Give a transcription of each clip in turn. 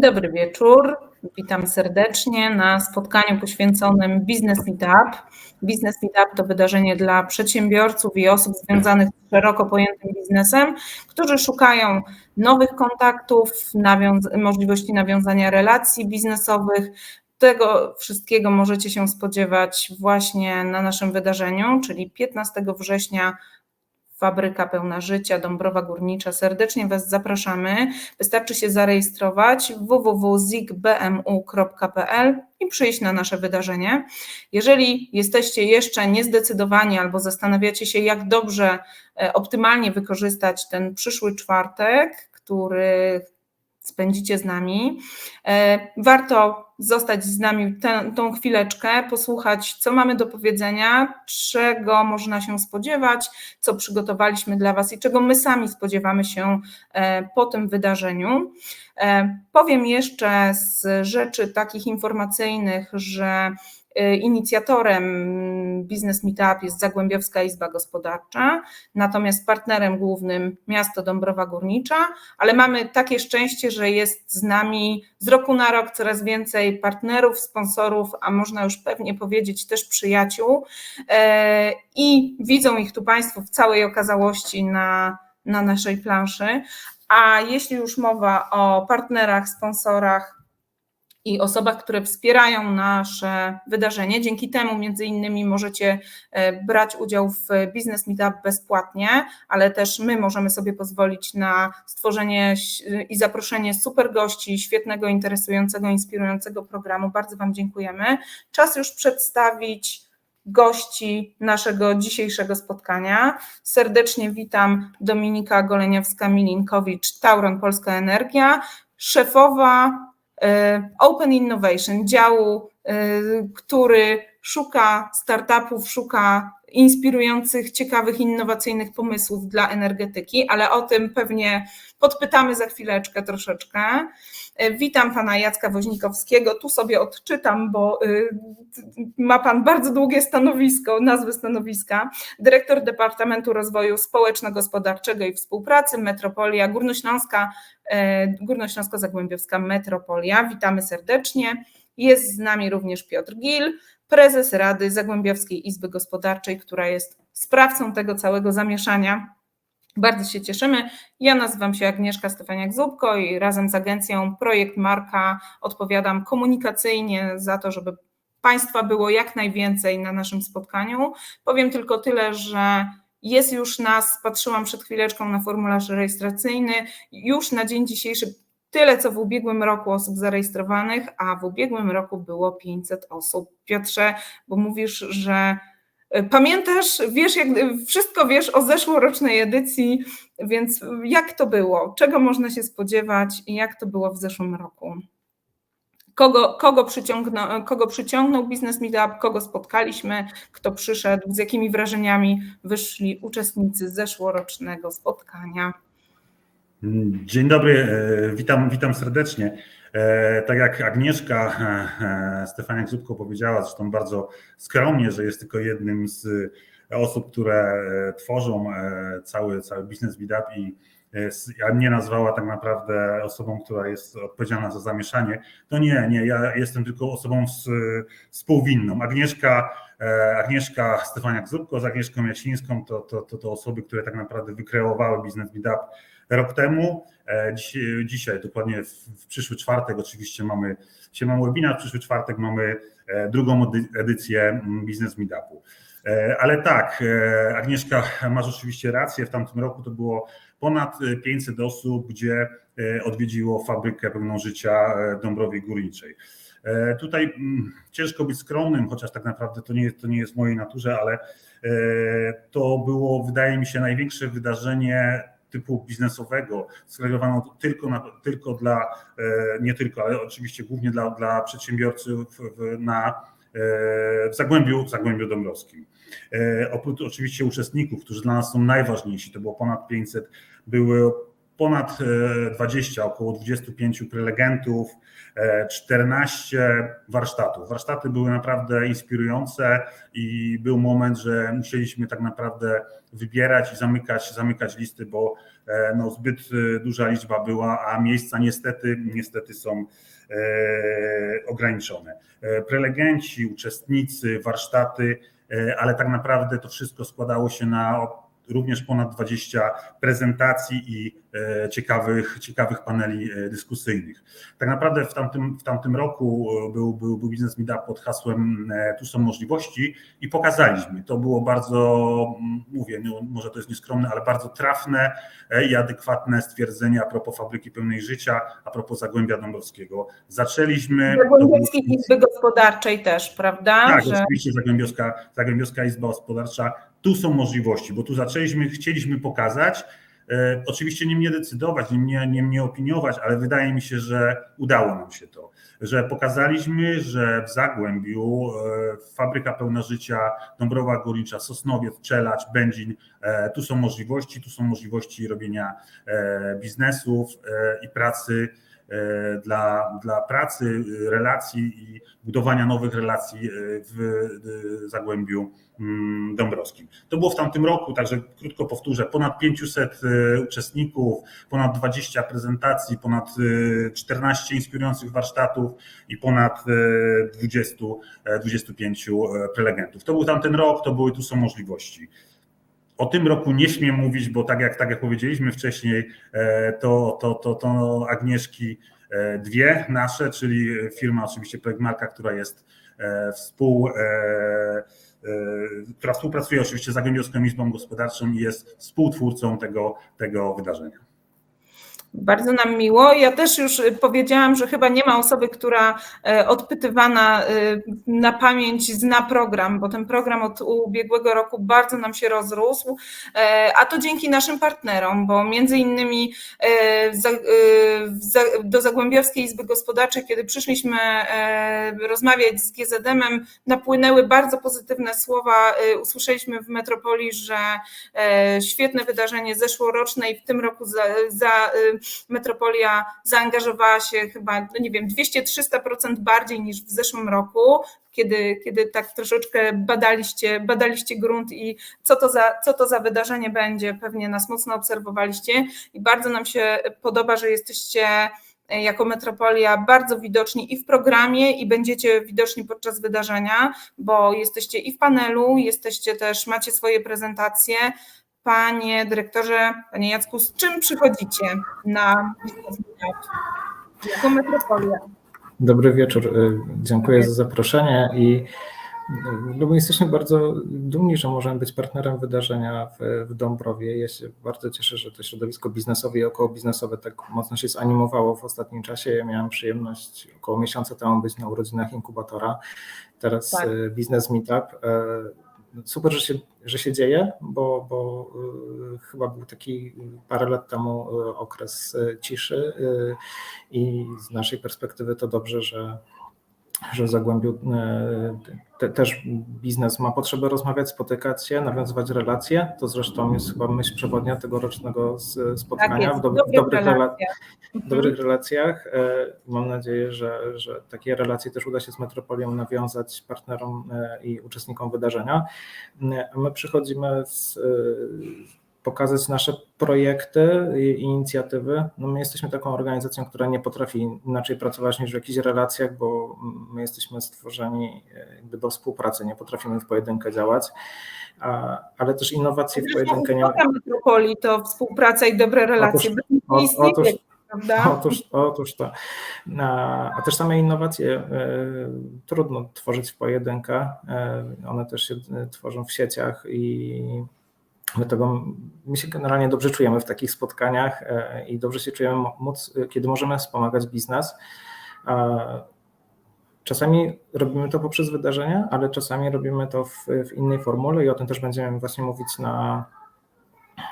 Dobry wieczór. Witam serdecznie na spotkaniu poświęconym Business Meetup. Business Meetup to wydarzenie dla przedsiębiorców i osób związanych z szeroko pojętym biznesem, którzy szukają nowych kontaktów, nawiąz możliwości nawiązania relacji biznesowych. Tego wszystkiego możecie się spodziewać właśnie na naszym wydarzeniu, czyli 15 września Fabryka Pełna Życia, Dąbrowa Górnicza. Serdecznie Was zapraszamy. Wystarczy się zarejestrować www.zigbmu.pl i przyjść na nasze wydarzenie. Jeżeli jesteście jeszcze niezdecydowani albo zastanawiacie się, jak dobrze, e, optymalnie wykorzystać ten przyszły czwartek, który spędzicie z nami. E, warto zostać z nami tę, tą chwileczkę, posłuchać, co mamy do powiedzenia, czego można się spodziewać, co przygotowaliśmy dla Was i czego my sami spodziewamy się e, po tym wydarzeniu. E, powiem jeszcze z rzeczy takich informacyjnych, że inicjatorem Business Meetup jest Zagłębiowska Izba Gospodarcza, natomiast partnerem głównym miasto Dąbrowa Górnicza, ale mamy takie szczęście, że jest z nami z roku na rok coraz więcej partnerów, sponsorów, a można już pewnie powiedzieć też przyjaciół e, i widzą ich tu Państwo w całej okazałości na, na naszej planszy. A jeśli już mowa o partnerach, sponsorach, i osobach, które wspierają nasze wydarzenie. Dzięki temu między innymi możecie e, brać udział w Business Meetup bezpłatnie, ale też my możemy sobie pozwolić na stworzenie i zaproszenie super gości, świetnego, interesującego, inspirującego programu. Bardzo Wam dziękujemy. Czas już przedstawić gości naszego dzisiejszego spotkania. Serdecznie witam Dominika Goleniowska-Milinkowicz, Tauron Polska Energia, szefowa Open Innovation, działu, który szuka startupów, szuka inspirujących, ciekawych, innowacyjnych pomysłów dla energetyki, ale o tym pewnie podpytamy za chwileczkę troszeczkę. E, witam pana Jacka Woźnikowskiego. Tu sobie odczytam, bo ma pan bardzo długie stanowisko, nazwę stanowiska. Dyrektor Departamentu Rozwoju Społeczno-Gospodarczego i Współpracy Metropolia Górnośląska Górnośląsko-Zagłębiowska Metropolia. Witamy serdecznie. Jest z nami również Piotr Gil, prezes Rady Zagłębiowskiej Izby Gospodarczej, która jest sprawcą tego całego zamieszania. Bardzo się cieszymy. Ja nazywam się Agnieszka Stefaniak-Zubko i razem z agencją Projekt Marka odpowiadam komunikacyjnie za to, żeby Państwa było jak najwięcej na naszym spotkaniu. Powiem tylko tyle, że jest już nas, patrzyłam przed chwileczką na formularz rejestracyjny, już na dzień dzisiejszy tyle, co w ubiegłym roku osób zarejestrowanych, a w ubiegłym roku było 500 osób. Piotrze, bo mówisz, że e, pamiętasz, wiesz, jak, wszystko wiesz o zeszłorocznej edycji, więc jak to było? Czego można się spodziewać i jak to było w zeszłym roku? kogo, kogo, przyciągnął, kogo przyciągnął Business Meetup, kogo spotkaliśmy, kto przyszedł, z jakimi wrażeniami wyszli uczestnicy zeszłorocznego spotkania. Dzień dobry, e, witam, witam serdecznie. E, tak jak Agnieszka e, Stefaniak-Zubko powiedziała, zresztą bardzo skromnie, że jest tylko jednym z osób, które tworzą cały, cały Business Meetup i a mnie nazwała tak naprawdę osobą, która jest odpowiedzialna za zamieszanie, to nie, nie, ja jestem tylko osobą współwinną. Agnieszka, Agnieszka Stefaniak-Zubko z Agnieszką Jasińską to, to, to, to osoby, które tak naprawdę wykreowały Business Meetup rok temu. E, dzisiaj, dzisiaj dokładnie w, w przyszły czwartek oczywiście mamy, dzisiaj mamy webinar, w przyszły czwartek mamy e, drugą edycję Business Meetupu. Ale tak, Agnieszka, masz oczywiście rację, w tamtym roku to było ponad 500 osób, gdzie e, odwiedziło fabrykę pełną życia e, Dąbrowej Górniczej. E, tutaj mm, ciężko być skromnym, chociaż tak naprawdę to nie, to nie jest mojej naturze, ale to było, wydaje mi się, największe wydarzenie typu biznesowego, skierowane tylko, na, tylko dla, nie tylko, ale oczywiście głównie dla, dla przedsiębiorców na, w Zagłębiu, w Zagłębiu Dąbrowskim. Oprócz oczywiście uczestników, którzy dla nas są najważniejsi, to było ponad 500 były ponad 20, około 25 prelegentów, 14 warsztatów. Warsztaty były naprawdę inspirujące i był moment, że musieliśmy tak naprawdę wybierać i zamykać, zamykać listy, bo no, zbyt duża liczba była, a miejsca niestety, niestety są ograniczone. Prelegenci, uczestnicy, warsztaty, ale tak naprawdę to wszystko składało się na również ponad 20 prezentacji i e, ciekawych, ciekawych paneli e, dyskusyjnych. Tak naprawdę w tamtym, w tamtym roku e, był, był, był biznes meetup pod hasłem Tu są możliwości i pokazaliśmy. To było bardzo, mówię, no, może to jest nieskromne, ale bardzo trafne i adekwatne stwierdzenie a propos fabryki pełnej życia, a propos Zagłębia Dąbrowskiego. Zaczęliśmy... Zagłębiowskiej Izby Gospodarczej też, prawda? Tak, że... oczywiście Zagłębiowska, Zagłębiowska Izba Gospodarcza tu są możliwości, bo tu zaczęliśmy, chcieliśmy pokazać, e, oczywiście nie mnie decydować, nie mnie, nie mnie opiniować, ale wydaje mi się, że udało nam się to, że pokazaliśmy, że w Zagłębiu e, fabryka pełna życia, Dąbrowa Górnicza, Sosnowiec, Czelacz, Będzin, e, tu są możliwości, tu są możliwości robienia biznesów i pracy dla, dla pracy, relacji i budowania nowych relacji w Zagłębiu Mm, Dąbrowskim. To było w tamtym roku, także krótko powtórzę, ponad 500 e, uczestników, ponad 20 prezentacji, ponad 14 e, inspirujących warsztatów i ponad 20, e, 25 prelegentów. To był tamten rok, to były tu są możliwości. O tym roku nie śmiem mówić, bo tak jak, tak jak powiedzieliśmy wcześniej, to, to, to, to Agnieszki dwie nasze, czyli firma oczywiście Projekt Marka, która jest współ E, która współpracuje oczywiście z Zagłębiowską Izbą Gospodarczą i jest współtwórcą tego, tego wydarzenia. Bardzo nam miło. Ja też już powiedziałam, że chyba nie ma osoby, która e, odpytywana e, na pamięć zna program, bo ten program od ubiegłego roku bardzo nam się rozrósł, e, a to dzięki naszym partnerom, bo między innymi do Zagłębiowskiej Izby Gospodarczej, kiedy przyszliśmy rozmawiać z GZM-em, napłynęły bardzo pozytywne słowa. Usłyszeliśmy w Metropolii, że świetne wydarzenie zeszłoroczne i w tym roku za, za metropolia zaangażowała się chyba, no nie wiem, 200-300% bardziej niż w zeszłym roku, kiedy, kiedy tak troszeczkę badaliście, badaliście grunt i co to, za, co to za wydarzenie będzie, pewnie nas mocno obserwowaliście. I bardzo nam się podoba, że jesteście jako metropolia bardzo widoczni i w programie, i będziecie widoczni podczas wydarzenia, bo jesteście i w panelu, jesteście też, macie swoje prezentacje, Panie dyrektorze, panie Jacku, z czym przychodzicie na jako metropolia? Dobry wieczór. Y, dziękuję za zaproszenie i no my jesteśmy bardzo dumni, że możemy być partnerem wydarzenia w, w Dąbrowie. Ja się bardzo cieszę, że to środowisko biznesowe i około biznesowe tak mocno się zanimowało w ostatnim czasie. Ja miałem przyjemność około miesiąca temu być na urodzinach inkubatora. Teraz tak. Y, Biznes Meetup y, super, że się, że się dzieje, bo, bo y, chyba był taki parę lat temu y, okres y, ciszy i z naszej perspektywy to dobrze, że że Zagłębiu e, te, też biznes ma potrzebę rozmawiać, spotykać się, nawiązywać relacje. To zresztą jest chyba myśl przewodnia tegorocznego spotkania tak w, do, w, dobrych, rela w dobrych mhm. relacjach. E, mam nadzieję, że, że takie relacje też uda się z Metropolią nawiązać partnerom e, i uczestnikom wydarzenia. My przychodzimy z pokazać nasze projekty i inicjatywy. No my jesteśmy taką organizacją, która nie potrafi inaczej pracować niż w jakichś relacjach, bo my jesteśmy stworzeni e, jakby do współpracy, nie potrafimy w pojedynkę działać, ale też innowacje w pojedynkę nie... metropolii to współpraca i dobre relacje. Otóż, otóż, Otóż, otóż to. A też same innowacje e, trudno tworzyć w pojedynkę. E, one też się tworzą w sieciach i Dlatego my się generalnie dobrze czujemy w takich spotkaniach e, i dobrze się czujemy, móc, kiedy możemy wspomagać biznes. Czasami robimy to poprzez wydarzenia, ale czasami robimy to w, w innej formule i o tym też będziemy właśnie mówić na,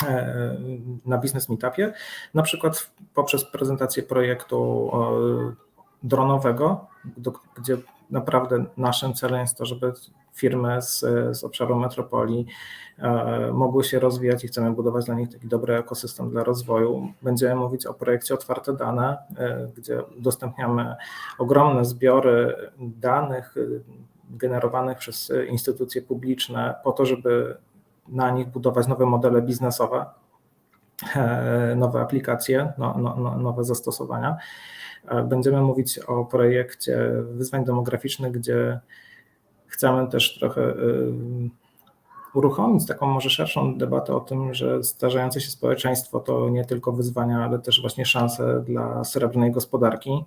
e, na Business Meetupie. Na przykład poprzez prezentację projektu dronowego, gdzie naprawdę naszym celem jest to, żeby firmy z, z obszaru metropolii mogły się rozwijać i chcemy budować dla nich taki dobry ekosystem dla rozwoju. Będziemy mówić o projekcie Otwarte Dane, gdzie udostępniamy ogromne zbiory danych generowanych przez instytucje publiczne po to, żeby na nich budować nowe modele biznesowe, nowe aplikacje, no, no, no, nowe zastosowania. Będziemy mówić o projekcie wyzwań demograficznych, gdzie chcemy też trochę uruchomić taką może szerszą debatę o tym, że starzejące się społeczeństwo to nie tylko wyzwania, ale też właśnie szanse dla srebrnej gospodarki.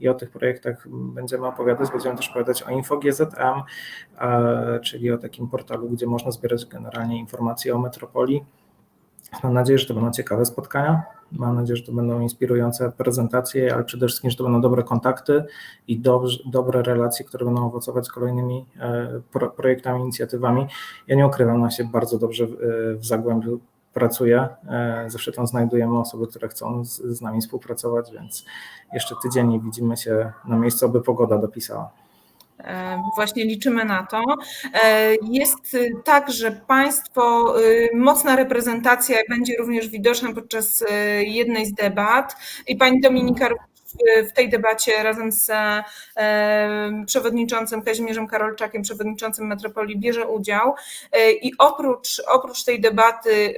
I o tych projektach będziemy opowiadać. Będziemy też opowiadać o InfoGZM, czyli o takim portalu, gdzie można zbierać generalnie informacje o metropolii. Mam nadzieję, że to będą ciekawe spotkania. Mam nadzieję, że to będą inspirujące prezentacje, ale przede wszystkim, że to będą dobre kontakty i dobrze, dobre relacje, które będą owocować kolejnymi pro, projektami, inicjatywami. Ja nie ukrywam, na się bardzo dobrze w, w Zagłębiu pracuję. Zawsze tam znajdujemy osoby, które chcą z, z nami współpracować, więc jeszcze tydzień i widzimy się na miejscu, aby pogoda dopisała. Właśnie liczymy na to. Jest tak, że Państwo, mocna reprezentacja będzie również widoczna podczas jednej z debat. I Pani Dominika w tej debacie razem z przewodniczącym Kazimierzem Karolczakiem, przewodniczącym Metropolii bierze udział. I oprócz, oprócz tej debaty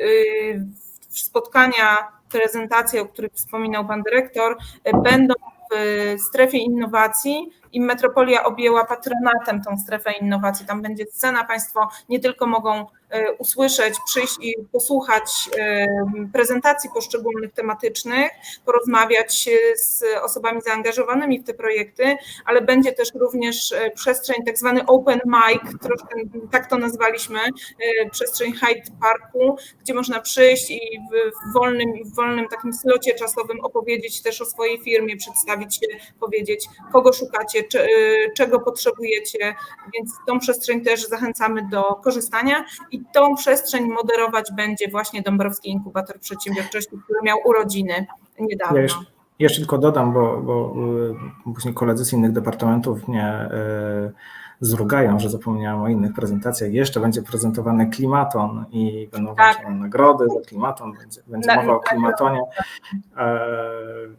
spotkania, prezentacje, o których wspominał Pan Dyrektor, będą w strefie innowacji i Metropolia objęła patronatem tą strefę innowacji. Tam będzie scena, Państwo nie tylko mogą usłyszeć, przyjść i posłuchać prezentacji poszczególnych tematycznych, porozmawiać z osobami zaangażowanymi w te projekty, ale będzie też również przestrzeń tak zwany open mic, troszkę tak to nazwaliśmy, przestrzeń Hyde Parku, gdzie można przyjść i w wolnym, w wolnym takim slocie czasowym opowiedzieć też o swojej firmie, przedstawić się, powiedzieć, kogo szukacie, czego potrzebujecie, więc tą przestrzeń też zachęcamy do korzystania. I tą przestrzeń moderować będzie właśnie Dąbrowski Inkubator Przedsiębiorczości, który miał urodziny niedawno. Ja jeszcze, jeszcze tylko dodam, bo, bo później koledzy z innych departamentów mnie zrugają, że zapomniałem o innych prezentacjach. Jeszcze będzie prezentowany klimaton i będą tak. nagrody za klimaton, będzie, będzie mowa o klimatonie,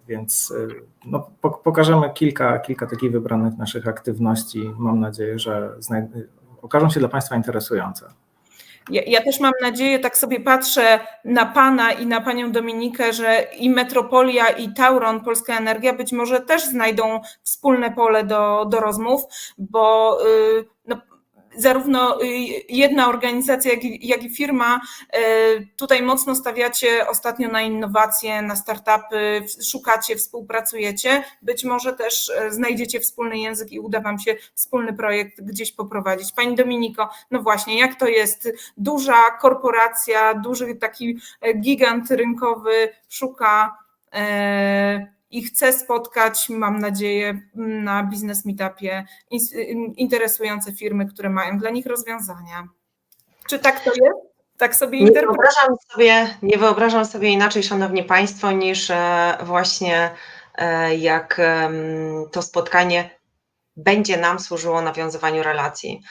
więc no, pokażemy kilka, kilka takich wybranych naszych aktywności. Mam nadzieję, że okażą się dla Państwa interesujące. Ja, ja, też mam nadzieję, tak sobie patrzę na Pana i na Panią Dominikę, że i Metropolia, i Tauron, Polska Energia być może też znajdą wspólne pole do, do rozmów, bo yy, no, zarówno jedna organizacja, jak i, jak i firma tutaj mocno stawiacie ostatnio na innowacje, na startupy, szukacie, współpracujecie. Być może też znajdziecie wspólny język i uda Wam się wspólny projekt gdzieś poprowadzić. Pani Dominiko, no właśnie, jak to jest? Duża korporacja, duży taki gigant rynkowy szuka i chcę spotkać, mam nadzieję, na biznes meetupie interesujące firmy, które mają dla nich rozwiązania. Czy tak to jest? Tak sobie nie wyobrażam sobie, nie wyobrażam sobie inaczej, Szanowni Państwo, niż właśnie jak to spotkanie będzie nam służyło nawiązywaniu relacji.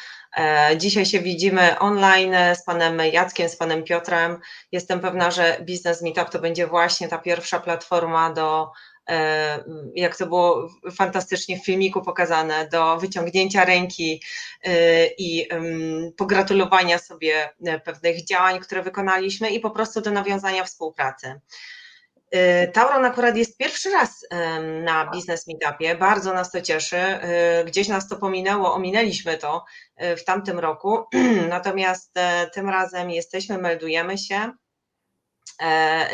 Dzisiaj się widzimy online z panem Jackiem, z panem Piotrem. Jestem pewna, że Biznes Meetup to będzie właśnie ta pierwsza platforma do jak to było fantastycznie w filmiku pokazane, do wyciągnięcia ręki i pogratulowania sobie pewnych działań, które wykonaliśmy i po prostu do nawiązania współpracy. Tauron akurat jest pierwszy raz na Biznes Meetupie, bardzo nas to cieszy. Gdzieś nas to pominęło, ominęliśmy to w tamtym roku, natomiast tym razem jesteśmy, meldujemy się.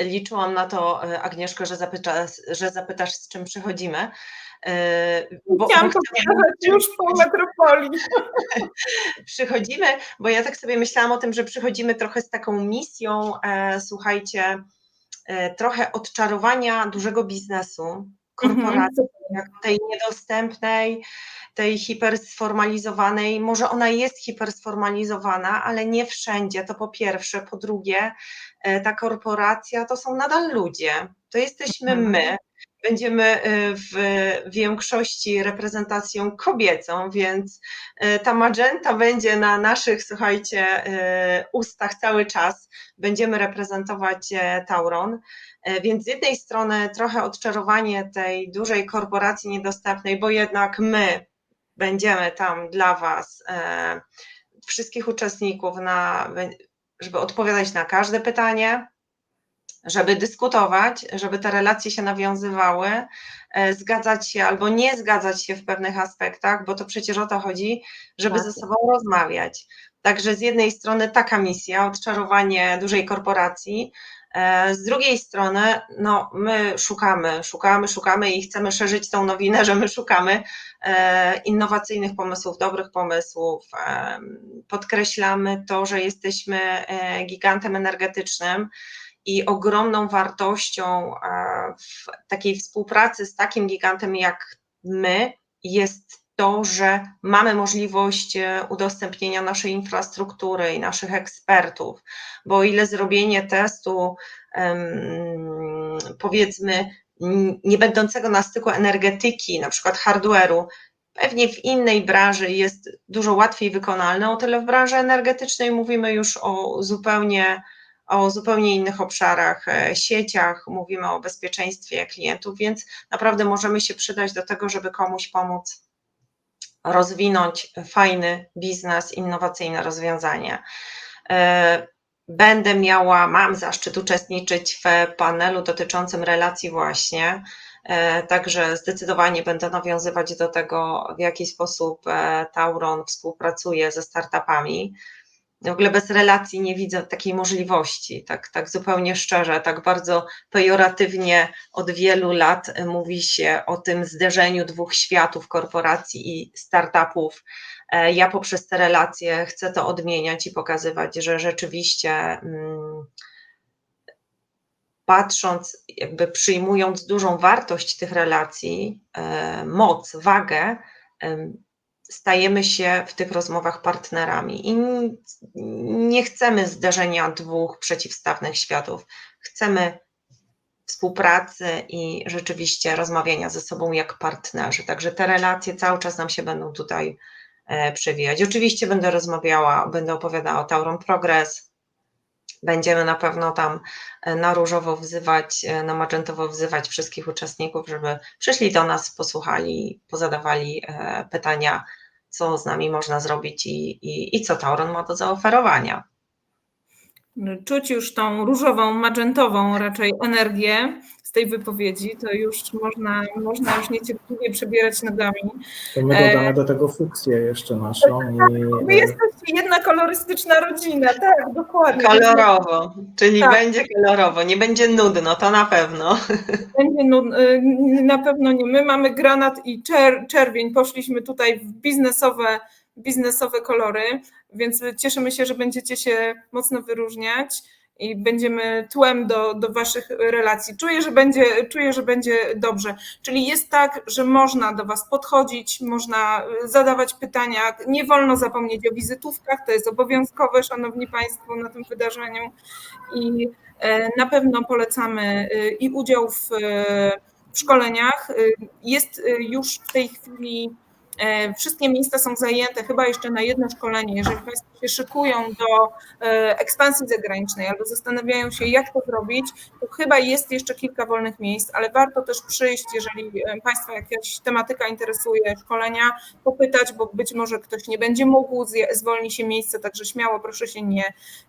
Liczyłam na to, Agnieszko, że zapytasz, że zapytasz z czym przychodzimy. Bo, Chciałam bo chciałam, już po metropolii. przychodzimy, bo ja tak sobie myślałam o tym, że przychodzimy trochę z taką misją, słuchajcie, trochę odczarowania dużego biznesu, korporacji, jak tej niedostępnej, tej hipersformalizowanej, może ona jest hipersformalizowana, ale nie wszędzie, to po pierwsze. Po drugie, ta korporacja to są nadal ludzie, to jesteśmy my. Będziemy y, w większości reprezentacją kobiecą, więc y, ta magenta będzie na naszych, słuchajcie, y, ustach cały czas. Będziemy reprezentować e, Tauron. E, Więc z jednej strony trochę odczarowanie tej dużej korporacji niedostępnej, bo jednak my będziemy tam dla Was, e, wszystkich uczestników, na, żeby odpowiadać na każde pytanie, żeby dyskutować, żeby te relacje się nawiązywały, e, zgadzać się albo nie zgadzać się w pewnych aspektach, bo to przecież o to chodzi, żeby Tak. ze sobą rozmawiać. Także z jednej strony taka misja, odczarowanie dużej korporacji, e, z drugiej strony, no, my szukamy, szukamy, szukamy i chcemy szerzyć tą nowinę, że my szukamy e, innowacyjnych pomysłów, dobrych pomysłów. Podkreślamy to, że jesteśmy gigantem energetycznym i ogromną wartością e, w takiej współpracy z takim gigantem jak my jest to, że mamy możliwość e, udostępnienia naszej infrastruktury i naszych ekspertów, bo o ile zrobienie testu, powiedzmy, nie będącego na styku energetyki, na przykład hardware'u, pewnie w innej branży jest dużo łatwiej wykonalne, o tyle w branży energetycznej mówimy już o zupełnie o zupełnie innych obszarach, e, sieciach, mówimy o bezpieczeństwie klientów, więc naprawdę możemy się przydać do tego, żeby komuś pomóc rozwinąć fajny biznes, innowacyjne rozwiązanie. E, Będę miała, mam zaszczyt uczestniczyć w panelu dotyczącym relacji właśnie, e, także zdecydowanie będę nawiązywać do tego, w jaki sposób Tauron współpracuje ze startupami. W ogóle bez relacji nie widzę takiej możliwości, tak, tak zupełnie szczerze, tak bardzo pejoratywnie od wielu lat mówi się o tym zderzeniu dwóch światów, korporacji i startupów. E, Ja poprzez te relacje chcę to odmieniać i pokazywać, że rzeczywiście mm, patrząc, jakby przyjmując dużą wartość tych relacji, e, moc, wagę, stajemy się w tych rozmowach partnerami i nie chcemy zderzenia dwóch przeciwstawnych światów. Chcemy współpracy i rzeczywiście rozmawiania ze sobą jak partnerzy. Także te relacje cały czas nam się będą tutaj e, przewijać. Oczywiście będę rozmawiała, będę opowiadała o Tauron Progress. Będziemy na pewno tam e, na różowo wzywać, e, na magentowo wzywać wszystkich uczestników, żeby przyszli do nas, posłuchali, pozadawali e, pytania, co z nami można zrobić i, i, i co Tauron ma do zaoferowania. Czuć już tą różową, magentową raczej energię tej wypowiedzi, to już można, można już niecierpliwie przebierać nogami. To my E, dodamy do tego funkcję jeszcze naszą i Wy jesteście jedna kolorystyczna rodzina, tak, dokładnie. Kolorowo, czyli Tak. będzie kolorowo, nie będzie nudno, to na pewno. Będzie nud- y, na pewno nie. My mamy granat i czer- czerwień. Poszliśmy tutaj w biznesowe, biznesowe kolory, więc cieszymy się, że będziecie się mocno wyróżniać i będziemy tłem do, do Waszych relacji. Czuję że, będzie, czuję, że będzie dobrze. Czyli jest tak, że można do Was podchodzić, można zadawać pytania. Nie wolno zapomnieć o wizytówkach, to jest obowiązkowe, Szanowni Państwo, na tym wydarzeniu. I e, na pewno polecamy e, i udział w, e, w szkoleniach. Jest już w tej chwili, wszystkie miejsca są zajęte, chyba jeszcze na jedno szkolenie. Jeżeli Państwo się szykują do e, ekspansji zagranicznej albo zastanawiają się, jak to zrobić, to chyba jest jeszcze kilka wolnych miejsc, ale warto też przyjść, jeżeli e, Państwa jakaś tematyka interesuje, szkolenia, popytać, bo być może ktoś nie będzie mógł, zwolni się miejsce, także śmiało proszę się nie,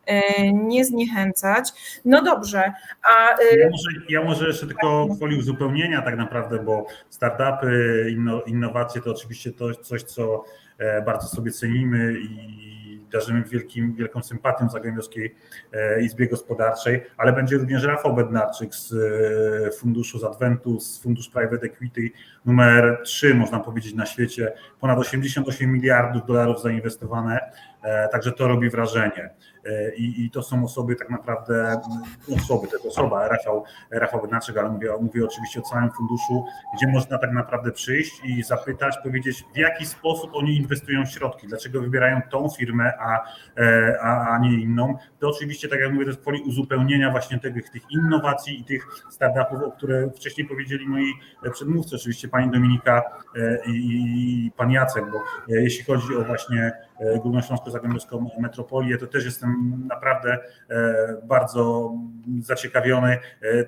e, nie zniechęcać. No dobrze, a e, Ja może, ja może jeszcze tylko gwoli uzupełnienia tak naprawdę, bo startupy, inno, innowacje to oczywiście to coś, co e, bardzo sobie cenimy i darzymy wielkim, wielką sympatią Zagłębiowskiej e, Izbie Gospodarczej, ale będzie również Rafał Bednarczyk z e, funduszu z Adventu, z Fundusz Private Equity, numer 3, można powiedzieć, na świecie. Ponad 88 miliardów dolarów zainwestowane, także to robi wrażenie. E, I, I to są osoby tak naprawdę, osoby, to jest osoba, Rafał, Rafał Bednaczek, ale mówię, mówię oczywiście o całym funduszu, gdzie można tak naprawdę przyjść i zapytać, powiedzieć, w jaki sposób oni inwestują środki, dlaczego wybierają tą firmę, a, e, a, a nie inną. To oczywiście, tak jak mówię, to jest woli uzupełnienia właśnie tych, tych innowacji i tych startupów, o które wcześniej powiedzieli moi przedmówcy, oczywiście pani Dominika e, i, i pan Jacek, bo jeśli chodzi o właśnie Górnośląsko-Zagłębiowską metropolię, to też jestem naprawdę bardzo zaciekawiony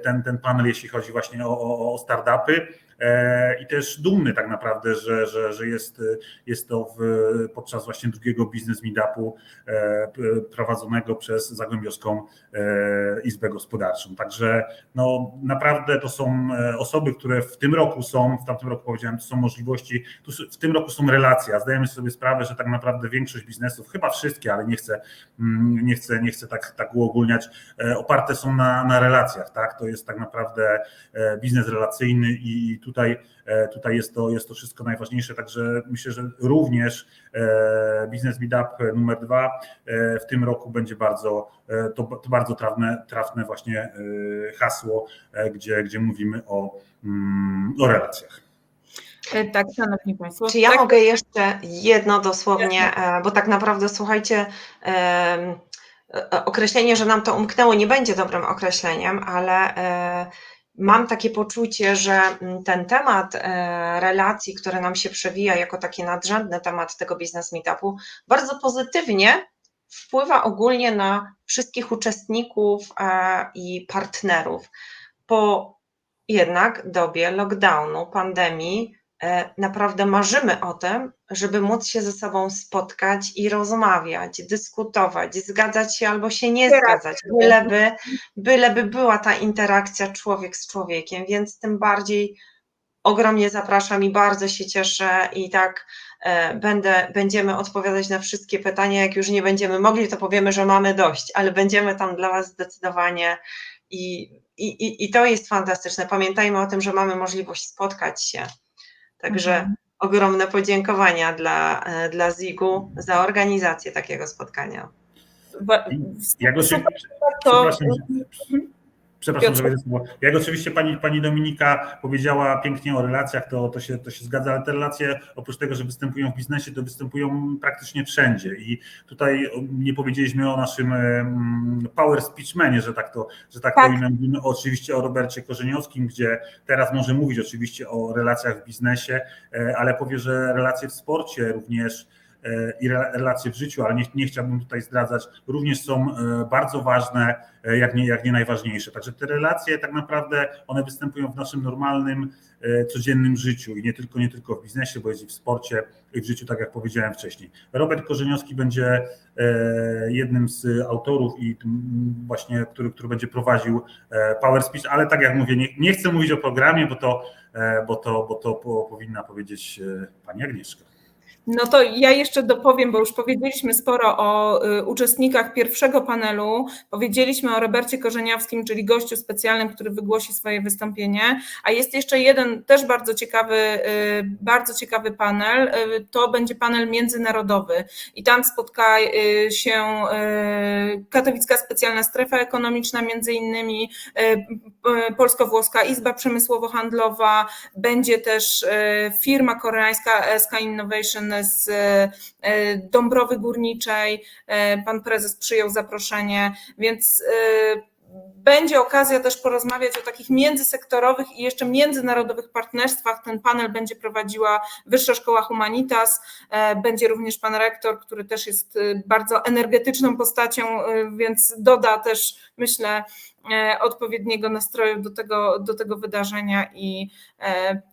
ten, ten panel, jeśli chodzi właśnie o, o, o startupy i też dumny tak naprawdę, że, że, że jest, jest to w, podczas właśnie drugiego biznes meetupu prowadzonego przez Zagłębiowską Izbę Gospodarczą. Także no, naprawdę to są osoby, które w tym roku są, w tamtym roku powiedziałem, to są możliwości, tu w tym roku są relacje, a zdajemy sobie sprawę, że tak naprawdę większość biznesów, chyba wszystkie, ale nie chcę, nie chcę, nie chcę tak, tak uogólniać, oparte są na, na relacjach, tak? To jest tak naprawdę biznes relacyjny i tutaj, tutaj jest, to, jest to wszystko najważniejsze, także myślę, że również biznes meetup numer dwa w tym roku będzie bardzo, to, to bardzo trafne, trafne właśnie hasło, gdzie, gdzie mówimy o, o relacjach. Tak, szanowni Państwo. Czy ja tak, mogę jeszcze jedno dosłownie, e, bo tak naprawdę słuchajcie, e, określenie, że nam to umknęło, nie będzie dobrym określeniem, ale e, mam takie poczucie, że ten temat relacji, który nam się przewija jako taki nadrzędny temat tego biznes meetupu, bardzo pozytywnie wpływa ogólnie na wszystkich uczestników i partnerów. Po jednak dobie lockdownu, pandemii, naprawdę marzymy o tym, żeby móc się ze sobą spotkać i rozmawiać, dyskutować, zgadzać się albo się nie zgadzać, byleby, byleby była ta interakcja człowiek z człowiekiem, więc tym bardziej ogromnie zapraszam i bardzo się cieszę i tak będę, będziemy odpowiadać na wszystkie pytania, jak już nie będziemy mogli, to powiemy, że mamy dość, ale będziemy tam dla Was zdecydowanie i, i, i to jest fantastyczne. Pamiętajmy o tym, że mamy możliwość spotkać się. Także mhm. ogromne podziękowania dla, dla ZIG-u za organizację takiego spotkania. Jak oczywiście, przepraszam, przepraszam że słowo. Jak oczywiście pani, pani Dominika powiedziała pięknie o relacjach, to, to, się, to się zgadza, ale te relacje oprócz tego, że występują w biznesie, to występują praktycznie wszędzie i tutaj nie powiedzieliśmy o naszym power speechmanie, że tak to, że tak, tak. to mówimy oczywiście o Robercie Korzeniowskim, gdzie teraz może mówić oczywiście o relacjach w biznesie, ale powie, że relacje w sporcie również i relacje w życiu, ale nie, nie chciałbym tutaj zdradzać, również są bardzo ważne, jak nie, jak nie najważniejsze. Także te relacje tak naprawdę one występują w naszym normalnym, codziennym życiu i nie tylko, nie tylko w biznesie, bo jest i w sporcie, i w życiu, tak jak powiedziałem wcześniej. Robert Korzeniowski będzie jednym z autorów i właśnie, który, który będzie prowadził Power Speech, ale tak jak mówię, nie, nie chcę mówić o programie, bo to, bo to, bo to powinna powiedzieć pani Agnieszka. No to ja jeszcze dopowiem, bo już powiedzieliśmy sporo o y, uczestnikach pierwszego panelu. Powiedzieliśmy o Robercie Korzeniowskim, czyli gościu specjalnym, który wygłosi swoje wystąpienie. A jest jeszcze jeden też bardzo ciekawy, y, bardzo ciekawy panel. Y, to będzie panel międzynarodowy. I tam spotka się Katowicka Specjalna Strefa Ekonomiczna, między innymi Polsko-Włoska Izba Przemysłowo-Handlowa. Będzie też firma koreańska SK Innovation z Dąbrowy Górniczej. Pan prezes przyjął zaproszenie, więc będzie okazja też porozmawiać o takich międzysektorowych i jeszcze międzynarodowych partnerstwach. Ten panel będzie prowadziła Wyższa Szkoła Humanitas. Będzie również pan rektor, który też jest bardzo energetyczną postacią, więc doda też, myślę, odpowiedniego nastroju do tego, do tego wydarzenia i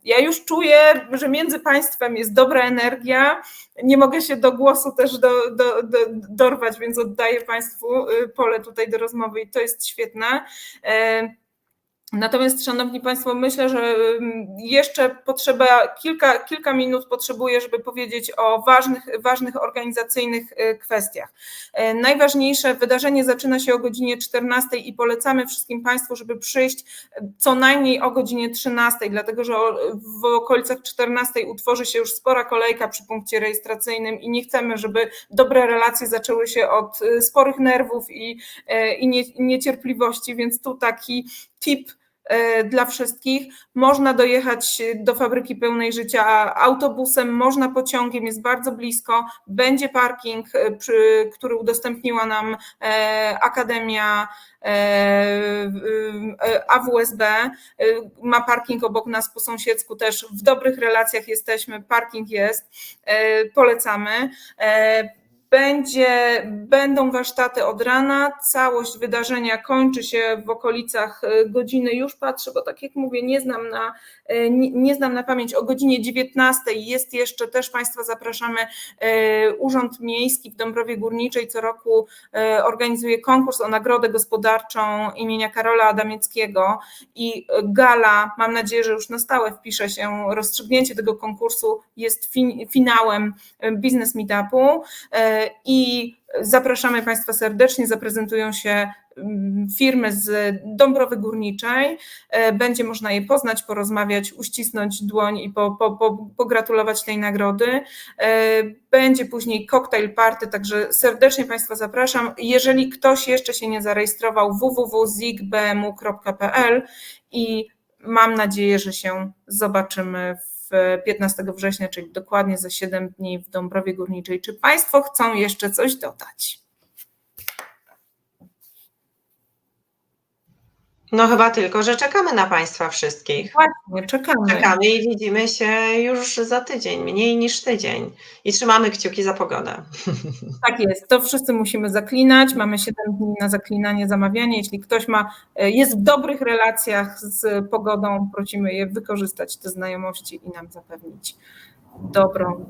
ja już czuję, że między państwem jest dobra energia, nie mogę się do głosu też do, do, do, dorwać, więc oddaję Państwu pole tutaj do rozmowy i to jest świetne. Natomiast, Szanowni Państwo, myślę, że mm, jeszcze potrzeba, kilka, kilka minut potrzebuję, żeby powiedzieć o ważnych, ważnych organizacyjnych y, kwestiach. E, Najważniejsze wydarzenie zaczyna się o godzinie 14 i polecamy wszystkim Państwu, żeby przyjść e, co najmniej o godzinie 13, dlatego że w okolicach 14 utworzy się już spora kolejka przy punkcie rejestracyjnym i nie chcemy, żeby dobre relacje zaczęły się od y, sporych nerwów i, e, i nie, niecierpliwości, więc tu taki tip dla wszystkich. Można dojechać do fabryki pełnej życia autobusem, można pociągiem, jest bardzo blisko. Będzie parking, e, który udostępniła nam e, Akademia e, e, AWSB. E, Ma parking obok nas po sąsiedzku też. W dobrych relacjach jesteśmy, parking jest. E, Polecamy. Będzie, będą warsztaty od rana, całość wydarzenia kończy się w okolicach e, godziny, już patrzę, bo tak jak mówię, nie znam na, e, nie, nie znam na pamięć, o godzinie 19 jest jeszcze, też Państwa zapraszamy, e, Urząd Miejski w Dąbrowie Górniczej. Co roku organizuje konkurs o nagrodę gospodarczą imienia Karola Adamieckiego i gala, mam nadzieję, że już na stałe wpisze się, rozstrzygnięcie tego konkursu jest fin, finałem Business Meetupu i zapraszamy Państwa serdecznie, zaprezentują się mm, firmy z Dąbrowy Górniczej, E, będzie można je poznać, porozmawiać, uścisnąć dłoń i po, po, po, pogratulować tej nagrody. E, Będzie później koktajl party, także serdecznie Państwa zapraszam. Jeżeli ktoś jeszcze się nie zarejestrował, www.zigbmu.pl i mam nadzieję, że się zobaczymy w 15 września, czyli dokładnie za 7 dni w Dąbrowie Górniczej. Czy Państwo chcą jeszcze coś dodać? No chyba tylko, że czekamy na Państwa wszystkich. Nie czekamy. Czekamy i widzimy się już za tydzień, mniej niż tydzień. I trzymamy kciuki za pogodę. Tak jest, to wszyscy musimy zaklinać. Mamy 7 dni na zaklinanie, zamawianie. Jeśli ktoś ma, e, jest w dobrych relacjach z pogodą, prosimy je wykorzystać te znajomości i nam zapewnić dobrą,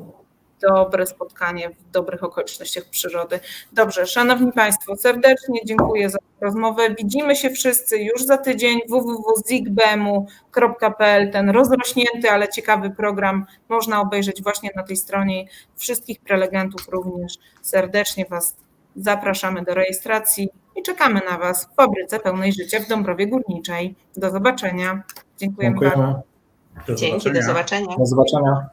dobre spotkanie w dobrych okolicznościach przyrody. Dobrze, Szanowni Państwo, serdecznie dziękuję za rozmowę. Widzimy się wszyscy już za tydzień www.zigbemu.pl. Ten rozrośnięty, ale ciekawy program można obejrzeć właśnie na tej stronie. Wszystkich prelegentów również serdecznie Was zapraszamy do rejestracji i czekamy na Was w fabryce pełnej życia w Dąbrowie Górniczej. Do zobaczenia. Dziękujemy bardzo. Do Dzięki, do zobaczenia. Do zobaczenia.